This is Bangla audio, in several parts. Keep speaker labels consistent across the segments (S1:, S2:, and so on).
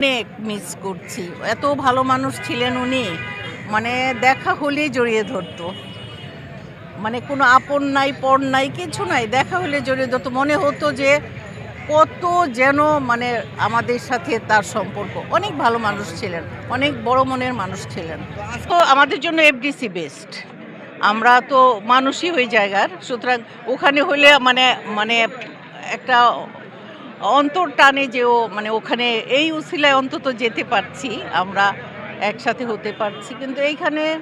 S1: অনেক মিস করছি। এত ভালো মানুষ ছিলেন উনি। মানে দেখা হলেই জড়িয়ে ধরতো। মানে কোনো আপন নাই, পর নাই, কিছু নাই, দেখা হলে জড়িয়ে ধরতো। মনে হতো যে কত যেন মানে আমাদের সাথে তার সম্পর্ক। অনেক ভালো মানুষ ছিলেন, অনেক বড় মনের মানুষ ছিলেন। তো আমাদের জন্য এফডিসি বেস্ট আমরা তো মানুষই ওই জায়গার। সুতরাং ওখানে হলে মানে মানে একটা অন্তর টানে যে ও মানে ওখানে এই উসিলায় অন্তত যেতে পারছি, আমরা একসাথে হতে পারছি, কিন্তু এইখানে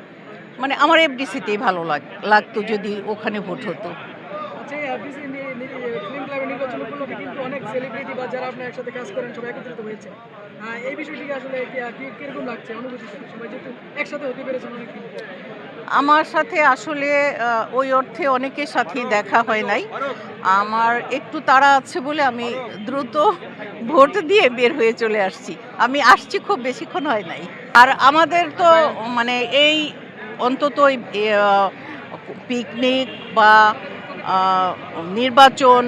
S1: মানে আমার এফডিসিতেই ভালো লাগ, লাগতো যদি ওখানে ভোট হতো।
S2: আচ্ছা একসাথে।
S1: আমার সাথে আসলে ওই অর্থে অনেকের সাথেই দেখা হয় নাই। আমার একটু তাড়া আছে বলে আমি দ্রুত ভোট দিয়ে বের হয়ে চলে আসছি। আমি আসছি খুব বেশিক্ষণ হয় নাই। আর আমাদের তো মানে এই অন্তত পিকনিক বা নির্বাচন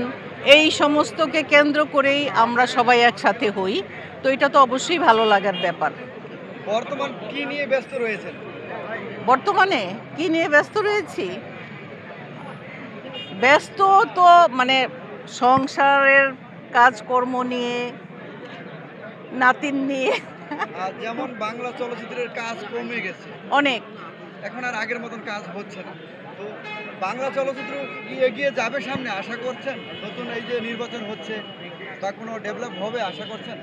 S1: এই সমস্তকে কেন্দ্র করেই আমরা সবাই একসাথে হই। তো এটা তো অবশ্যই ভালো লাগার ব্যাপার।
S3: বর্তমান কি নিয়ে ব্যস্ত রয়েছেন?
S1: বর্তমানে কি নিয়ে ব্যস্ত রয়েছি? ব্যস্ত তো মানে সংসারের কাজকর্ম নিয়ে নাতিন নিয়ে।
S3: আর যেমন বাংলা চলচ্চিত্রের কাজ কমে গেছে।
S1: অনেক।
S3: এখন আর আগের মতন কাজ হচ্ছে না। তো বাংলা চলচ্চিত্র কি এগিয়ে যাবে সামনে আশা করছেন? নতুন এই যে নির্বাচন হচ্ছে তা কোনো ডেভেলপ হবে আশা করছেন?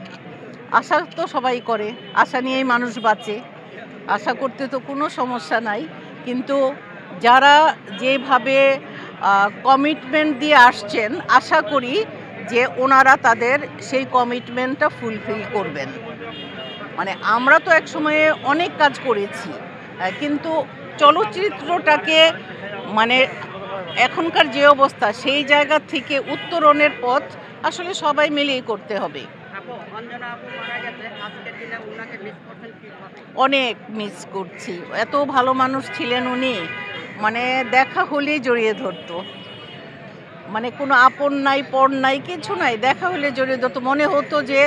S1: আশা তো সবাই করে। আশা নিয়েই মানুষ বাঁচে। আশা করতে তো কোনো সমস্যা নাই, কিন্তু যারা যেভাবে কমিটমেন্ট দিয়ে আসছেন, আশা করি যে ওনারা তাদের সেই কমিটমেন্টটা ফুলফিল করবেন। মানে আমরা তো এক সময়ে অনেক কাজ করেছি কিন্তু চলচ্চিত্রটাকে মানে এখনকার যে অবস্থা, সেই জায়গা থেকে উত্তরণের পথ আসলে সবাই মিলেই করতে হবে।
S4: আপু অঞ্জনা আপু মারা গেছে। আজকের দিনে ওনাকে মিস করছেন কীভাবে?
S1: অনেক মিস করছি। এত ভালো মানুষ ছিলেন উনি। মানে দেখা হলেই জড়িয়ে ধরতো। মানে কোনো আপন নাই পর নাই কিছু নাই দেখা হলে জড়িয়ে ধরতো। মনে হতো যে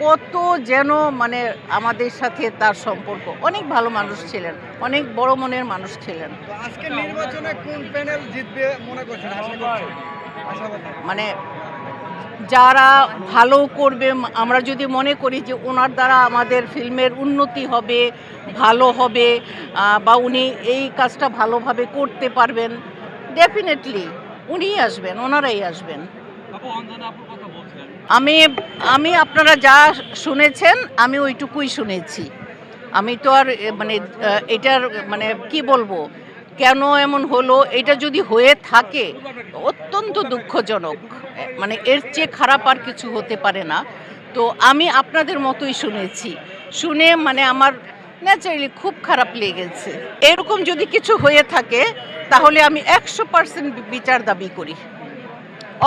S1: কত যেন মানে আমাদের সাথে তার সম্পর্ক। অনেক ভালো মানুষ ছিলেন অনেক বড় মনের মানুষ ছিলেন।
S3: তো আজকের নির্বাচনে কোন প্যানেল জিতবে মনে করছেন? আশা করছেন আশাবাদী
S1: মানে যারা ভালো করবে আমরা যদি মনে করি যে ওনার দ্বারা আমাদের ফিল্মের উন্নতি হবে ভালো হবে বা উনি এই কাজটা ভালোভাবে করতে পারবেন ডেফিনেটলি উনিই আসবেন ওনারাই আসবেন। আমি আমি আপনারা যা শুনেছেন আমি ওইটুকুই শুনেছি। আমি তো আর মানে এটার মানে কি বলব কেন এমন হলো এটা যদি হয়ে থাকে অত্যন্ত দুঃখজনক। মানে এর চেয়ে খারাপ আর কিছু হতে পারে না। তো আমি আপনাদের মতোই শুনেছি। শুনে মানে আমার ন্যাচারালি খুব খারাপ লেগেছে। এরকম যদি কিছু হয়ে থাকে, তাহলে আমি একশো পার্সেন্ট বিচার দাবি করি।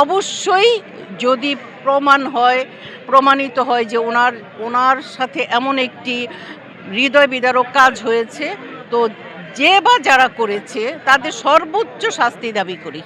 S1: অবশ্যই যদি প্রমাণ হয়, প্রমাণিত হয় যে ওনার ওনার সাথে এমন একটি হৃদয় বিদারক কাজ হয়েছে, তো যে বা যারা করেছে, তাদের সর্বোচ্চ শাস্তি দাবি করি।